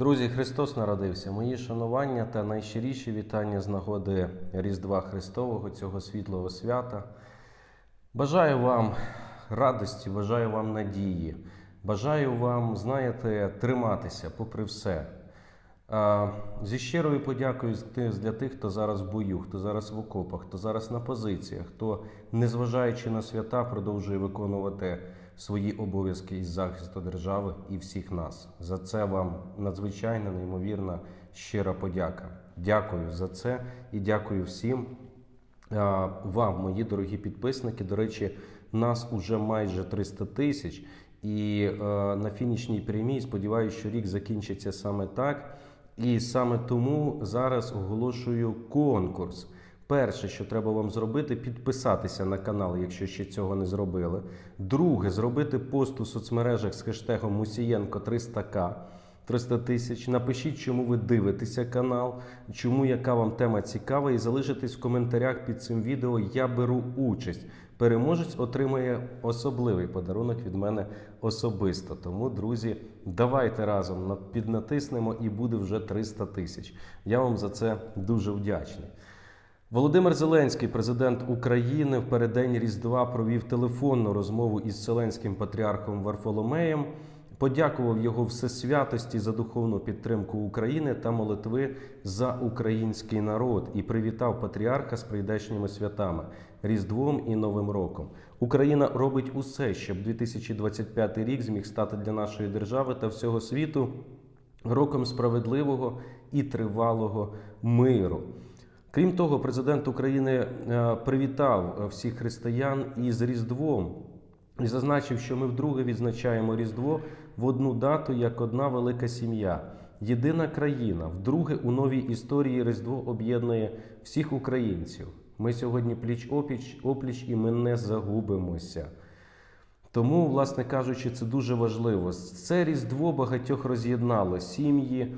Друзі, Христос народився. Мої шанування та найщиріші вітання з нагоди Різдва Христового, цього світлого свята. Бажаю вам радості, бажаю вам надії, бажаю вам, знаєте, триматися попри все. Зі щирою подякою для тих, хто зараз в бою, хто зараз в окопах, хто зараз на позиціях, хто, незважаючи на свята, продовжує виконувати свої обов'язки із захисту держави і всіх нас. За це вам надзвичайна, неймовірна, щира подяка. Дякую за це і дякую всім вам, мої дорогі підписники. До речі, нас уже майже 300 тисяч. І е, на фінішній прямій сподіваюся, що рік закінчиться саме так. І саме тому зараз оголошую конкурс. Перше, що треба вам зробити, підписатися на канал, якщо ще цього не зробили. Друге, зробити пост у соцмережах з хештегом Мусієнко 300к. 300 тисяч. Напишіть, чому ви дивитеся канал, чому яка вам тема цікава, і залишитесь в коментарях під цим відео. Я беру участь. Переможець отримає особливий подарунок від мене особисто. Тому, друзі, давайте разом на- піднатиснемо і буде вже 300 тисяч. Я вам за це дуже вдячний. Володимир Зеленський, президент України, в переддень Різдва провів телефонну розмову із Вселенським патріархом Варфоломеєм, подякував його всесвятості за духовну підтримку України та молитви за український народ і привітав патріарха з прийдешніми святами Різдвом і Новим роком. Україна робить усе, щоб 2025 рік зміг стати для нашої держави та всього світу роком справедливого і тривалого миру. Крім того, президент України е, привітав е, всіх християн із Різдвом і зазначив, що ми вдруге відзначаємо Різдво в одну дату як одна велика сім'я. Єдина країна вдруге у новій історії Різдво об'єднує всіх українців. Ми сьогодні пліч опліч, опліч і ми не загубимося. Тому, власне кажучи, це дуже важливо. Це різдво багатьох роз'єднало сім'ї,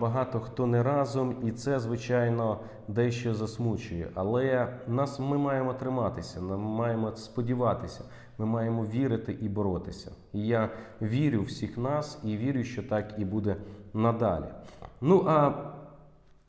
багато хто не разом, і це, звичайно, дещо засмучує. Але нас ми маємо триматися, ми маємо сподіватися, ми маємо вірити і боротися. І я вірю в всіх нас і вірю, що так і буде надалі. Ну а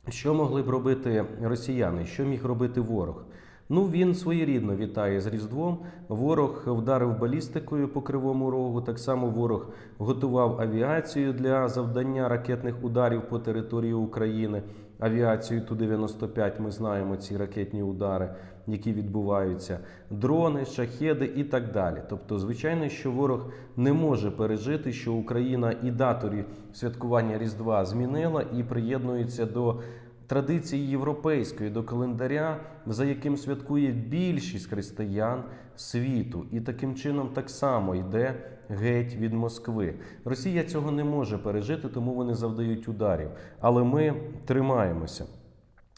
що могли б робити росіяни? Що міг робити ворог? Ну, він своєрідно вітає з Різдвом. Ворог вдарив балістикою по кривому рогу. Так само ворог готував авіацію для завдання ракетних ударів по території України. Авіацію Ту-95, ми знаємо ці ракетні удари, які відбуваються, дрони, шахеди і так далі. Тобто, звичайно, що ворог не може пережити, що Україна і даторі святкування Різдва змінила і приєднується до традиції європейської до календаря, за яким святкує більшість християн світу, і таким чином так само йде геть від Москви. Росія цього не може пережити, тому вони завдають ударів. Але ми тримаємося.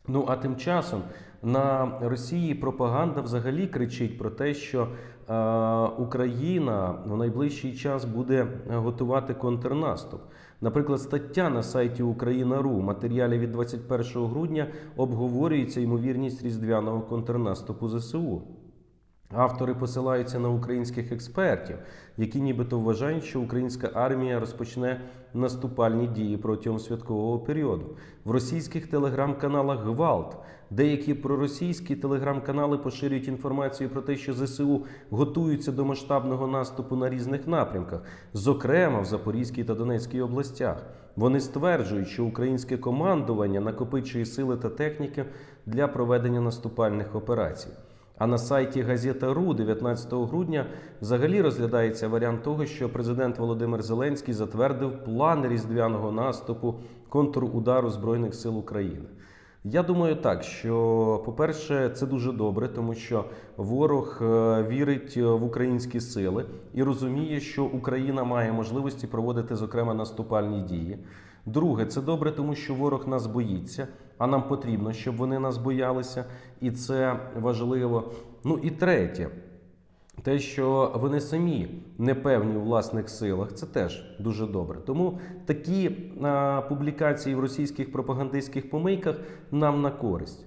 Ну а тим часом на Росії пропаганда взагалі кричить про те, що Україна в найближчий час буде готувати контрнаступ. Наприклад, стаття на сайті Україна.ру матеріалі від 21 грудня обговорюється ймовірність різдвяного контрнаступу ЗСУ. Автори посилаються на українських експертів, які нібито вважають, що українська армія розпочне наступальні дії протягом святкового періоду. В російських телеграм-каналах Гвалт деякі проросійські телеграм-канали поширюють інформацію про те, що ЗСУ готуються до масштабного наступу на різних напрямках, зокрема в Запорізькій та Донецькій областях. Вони стверджують, що українське командування накопичує сили та техніки для проведення наступальних операцій. А на сайті Газета.ру 19 грудня взагалі розглядається варіант того, що президент Володимир Зеленський затвердив план різдвяного наступу контрудару Збройних сил України. Я думаю так, що, по-перше, це дуже добре, тому що ворог е, вірить е, в українські сили і розуміє, що Україна має можливості проводити, зокрема, наступальні дії. Друге, це добре, тому що ворог нас боїться, а нам потрібно, щоб вони нас боялися, і це важливо. Ну і третє, те, що вони самі не певні у власних силах, це теж дуже добре. Тому такі а, публікації в російських пропагандистських помийках нам на користь.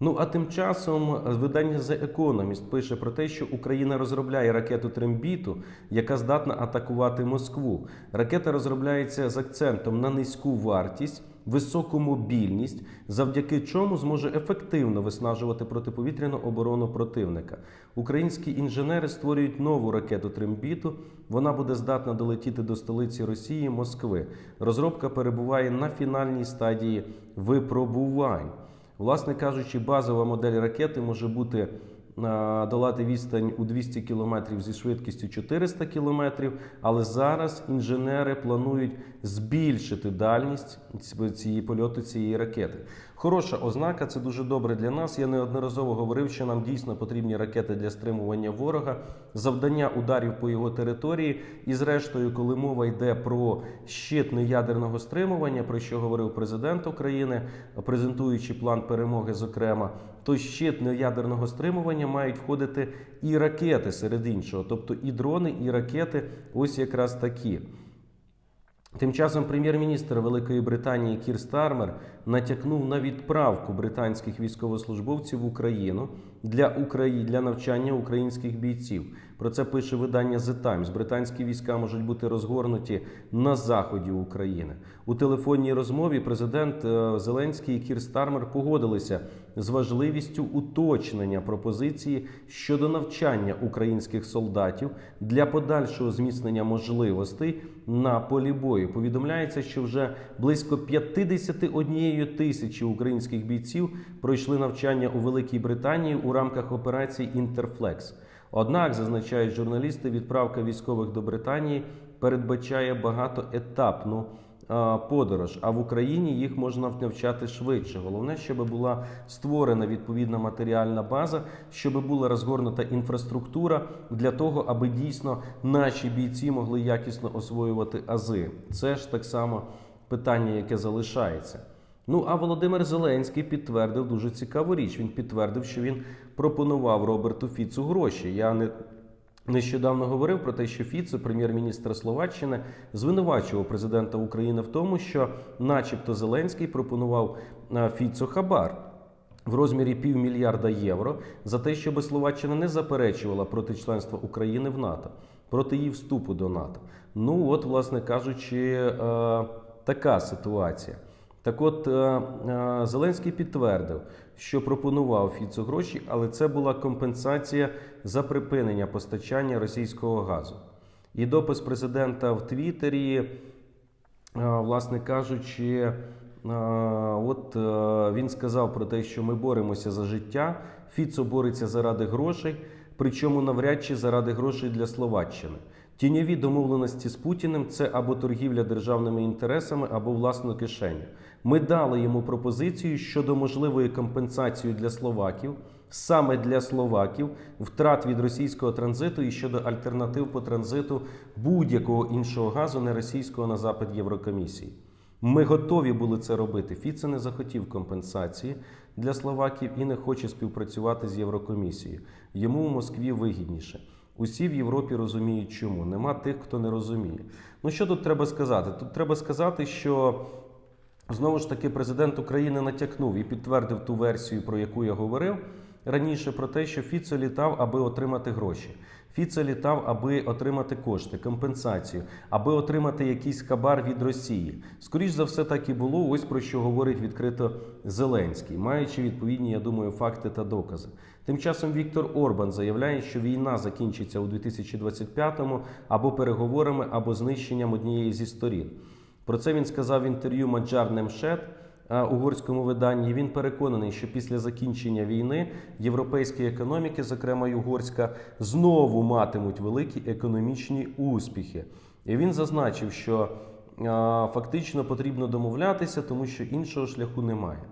Ну а тим часом е, видання The Economist пише про те, що Україна розробляє ракету Трембіту, яка здатна атакувати Москву. Ракета розробляється з акцентом на низьку вартість, високу мобільність, завдяки чому зможе ефективно виснажувати протиповітряну оборону противника. Українські інженери створюють нову ракету Трембіту. Вона буде здатна долетіти до столиці Росії Москви. Розробка перебуває на фінальній стадії випробувань. Власне кажучи, базова модель ракети може бути долати відстань у 200 км зі швидкістю 400 км, але зараз інженери планують збільшити дальність цієї польоту цієї ракети. Хороша ознака, це дуже добре для нас. Я неодноразово говорив, що нам дійсно потрібні ракети для стримування ворога, завдання ударів по його території. І зрештою, коли мова йде про щит неядерного стримування, про що говорив президент України, презентуючи план перемоги, зокрема, то щит неядерного стримування мають входити і ракети серед іншого, тобто і дрони, і ракети, ось якраз такі. Тим часом прем'єр-міністр Великої Британії Кір Стармер натякнув на відправку британських військовослужбовців в Україну для Украї... для навчання українських бійців. Про це пише видання The Times. Британські війська можуть бути розгорнуті на заході України. У телефонній розмові президент е, Зеленський і Кір Стармер погодилися з важливістю уточнення пропозиції щодо навчання українських солдатів для подальшого зміцнення можливостей на полі бою. Повідомляється, що вже близько 51 тисячі українських бійців пройшли навчання у Великій Британії у рамках операції Інтерфлекс. Однак, зазначають журналісти, відправка військових до Британії передбачає багатоетапну подорож, а в Україні їх можна навчати швидше. Головне, щоб була створена відповідна матеріальна база, щоб була розгорнута інфраструктура для того, аби дійсно наші бійці могли якісно освоювати ази. Це ж так само питання, яке залишається. Ну а Володимир Зеленський підтвердив дуже цікаву річ. Він підтвердив, що він пропонував Роберту Фіцу гроші. Я не нещодавно говорив про те, що Фіцо, прем'єр-міністр Словаччини, звинувачував президента України в тому, що, начебто, Зеленський пропонував а, Фіцо хабар. В розмірі півмільярда євро за те, щоб Словаччина не заперечувала проти членства України в НАТО, проти її вступу до НАТО. Ну от, власне кажучи, е, така ситуація. Так от е, е, Зеленський підтвердив, що пропонував Фіцу гроші, але це була компенсація за припинення постачання російського газу. І допис президента в Твіттері, е, власне кажучи, от він сказав про те, що ми боремося за життя. Фіцо бореться заради грошей, причому навряд чи заради грошей для Словаччини. Тіньові домовленості з Путіним це або торгівля державними інтересами, або власну кишеню. Ми дали йому пропозицію щодо можливої компенсації для словаків, саме для словаків, втрат від російського транзиту і щодо альтернатив по транзиту будь-якого іншого газу, не російського на запит Єврокомісії. Ми готові були це робити. Фіце не захотів компенсації для словаків і не хоче співпрацювати з Єврокомісією. Йому в Москві вигідніше. Усі в Європі розуміють, чому нема тих, хто не розуміє. Ну що тут треба сказати? Тут треба сказати, що знову ж таки президент України натякнув і підтвердив ту версію, про яку я говорив раніше, про те, що Фіцо літав, аби отримати гроші. Фіцо літав, аби отримати кошти, компенсацію, аби отримати якийсь хабар від Росії. Скоріш за все, так і було. Ось про що говорить відкрито Зеленський, маючи відповідні, я думаю, факти та докази. Тим часом Віктор Орбан заявляє, що війна закінчиться у 2025-му або переговорами, або знищенням однієї зі сторін. Про це він сказав в інтерв'ю Маджар Немшет угорському виданні. Він переконаний, що після закінчення війни європейські економіки, зокрема угорська, знову матимуть великі економічні успіхи. І він зазначив, що фактично потрібно домовлятися, тому що іншого шляху немає.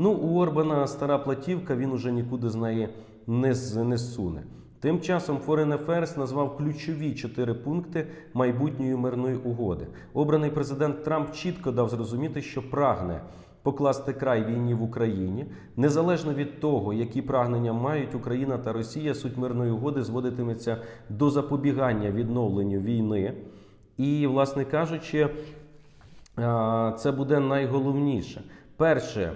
Ну, у Орбана стара платівка, він уже нікуди з неї не, не суне. Тим часом Foreign Affairs назвав ключові чотири пункти майбутньої мирної угоди. Обраний президент Трамп чітко дав зрозуміти, що прагне покласти край війні в Україні, незалежно від того, які прагнення мають Україна та Росія, суть мирної угоди зводитиметься до запобігання відновленню війни. І, власне кажучи, це буде найголовніше. Перше,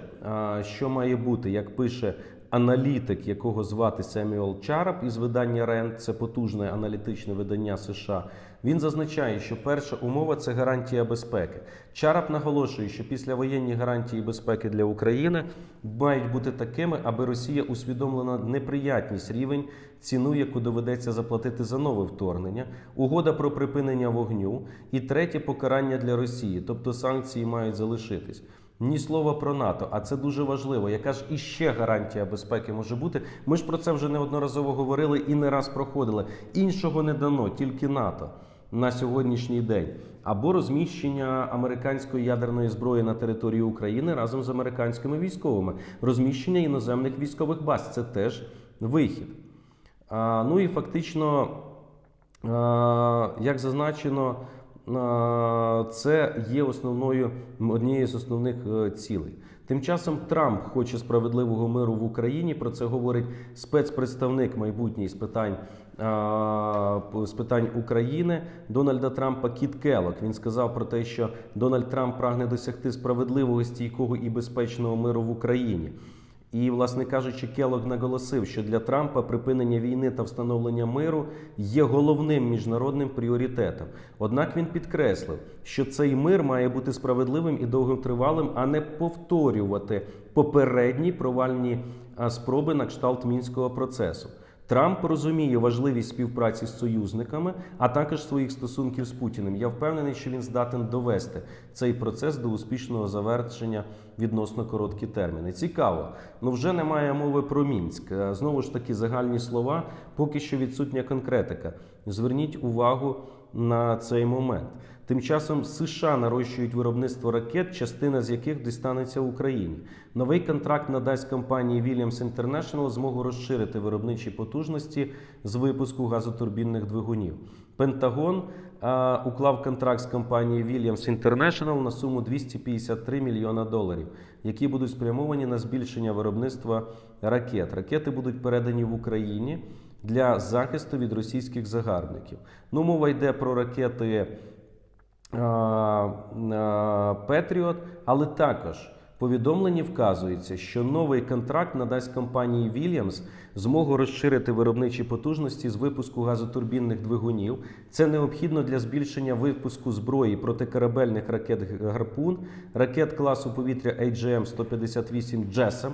що має бути, як пише аналітик, якого звати Семюел Чарап із видання РЕН, це потужне аналітичне видання США. Він зазначає, що перша умова це гарантія безпеки. Чарап наголошує, що післявоєнні гарантії безпеки для України мають бути такими, аби Росія усвідомлена неприятність рівень ціну, яку доведеться заплатити за нове вторгнення, угода про припинення вогню і третє покарання для Росії, тобто санкції мають залишитись. Ні слова про НАТО, а це дуже важливо. Яка ж іще гарантія безпеки може бути? Ми ж про це вже неодноразово говорили і не раз проходили. Іншого не дано, тільки НАТО на сьогоднішній день. Або розміщення американської ядерної зброї на території України разом з американськими військовими, розміщення іноземних військових баз це теж вихід. А, ну і фактично, а, як зазначено, це є основною однією з основних е, цілей. Тим часом Трамп хоче справедливого миру в Україні. Про це говорить спецпредставник майбутній з питань з питань України Дональда Трампа Кіт Келлок. Він сказав про те, що Дональд Трамп прагне досягти справедливого, стійкого і безпечного миру в Україні. І, власне кажучи, Келог наголосив, що для Трампа припинення війни та встановлення миру є головним міжнародним пріоритетом. Однак він підкреслив, що цей мир має бути справедливим і довготривалим, а не повторювати попередні провальні спроби на кшталт мінського процесу. Трамп розуміє важливість співпраці з союзниками, а також своїх стосунків з Путіним. Я впевнений, що він здатен довести цей процес до успішного завершення відносно короткі терміни. Цікаво, ну вже немає мови про мінськ. Е, Знову ж таки, загальні слова, поки що відсутня конкретика. Зверніть увагу на цей момент. Тим часом США нарощують виробництво ракет, частина з яких дістанеться Україні. Новий контракт надасть компанії Williams International змогу розширити виробничі потужності з випуску газотурбінних двигунів. Пентагон а, уклав контракт з компанією Williams International на суму 253 мільйона доларів, які будуть спрямовані на збільшення виробництва ракет. Ракети будуть передані в Україні для захисту від російських загарбників. Ну, мова йде про ракети. Петріот, але також повідомленні вказується, що новий контракт надасть компанії Williams змогу розширити виробничі потужності з випуску газотурбінних двигунів. Це необхідно для збільшення випуску зброї протикорабельних ракет Гарпун, ракет класу повітря AGM-158 JASSM.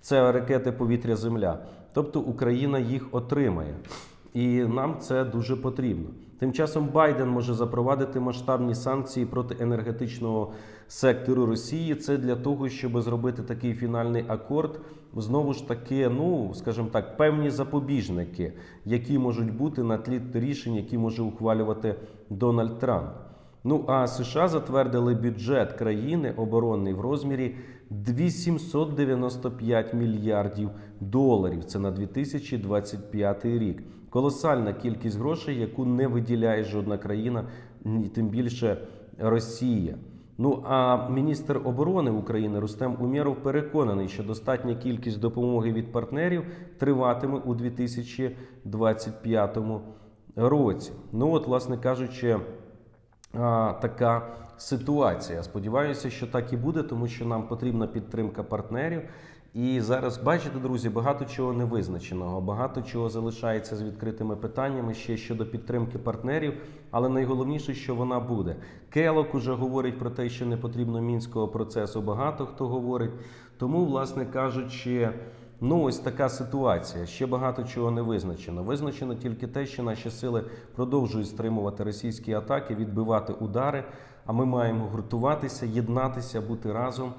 Це ракети повітря-Земля. Тобто Україна їх отримає. І нам це дуже потрібно. Тим часом Байден може запровадити масштабні санкції проти енергетичного сектору Росії. Це для того, щоб зробити такий фінальний акорд. Знову ж таки, ну скажімо так, певні запобіжники, які можуть бути на тлі рішень, які може ухвалювати Дональд Трамп. Ну а США затвердили бюджет країни оборонний в розмірі 895 мільярдів доларів. Це на 2025 рік. Колосальна кількість грошей, яку не виділяє жодна країна, тим більше Росія. Ну а міністр оборони України Рустем Умєров переконаний, що достатня кількість допомоги від партнерів триватиме у 2025 році. Ну от, власне кажучи, така ситуація. Сподіваюся, що так і буде, тому що нам потрібна підтримка партнерів. І зараз бачите, друзі, багато чого не визначеного, багато чого залишається з відкритими питаннями ще щодо підтримки партнерів. Але найголовніше, що вона буде. Келок уже говорить про те, що не потрібно мінського процесу. Багато хто говорить. Тому, власне кажучи. Ну, ось така ситуація. Ще багато чого не визначено. Визначено тільки те, що наші сили продовжують стримувати російські атаки, відбивати удари. А ми маємо гуртуватися, єднатися, бути разом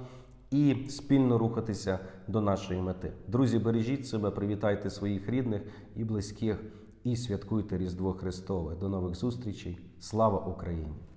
і спільно рухатися до нашої мети. Друзі, бережіть себе, привітайте своїх рідних і близьких, і святкуйте Різдво Христове. До нових зустрічей. Слава Україні!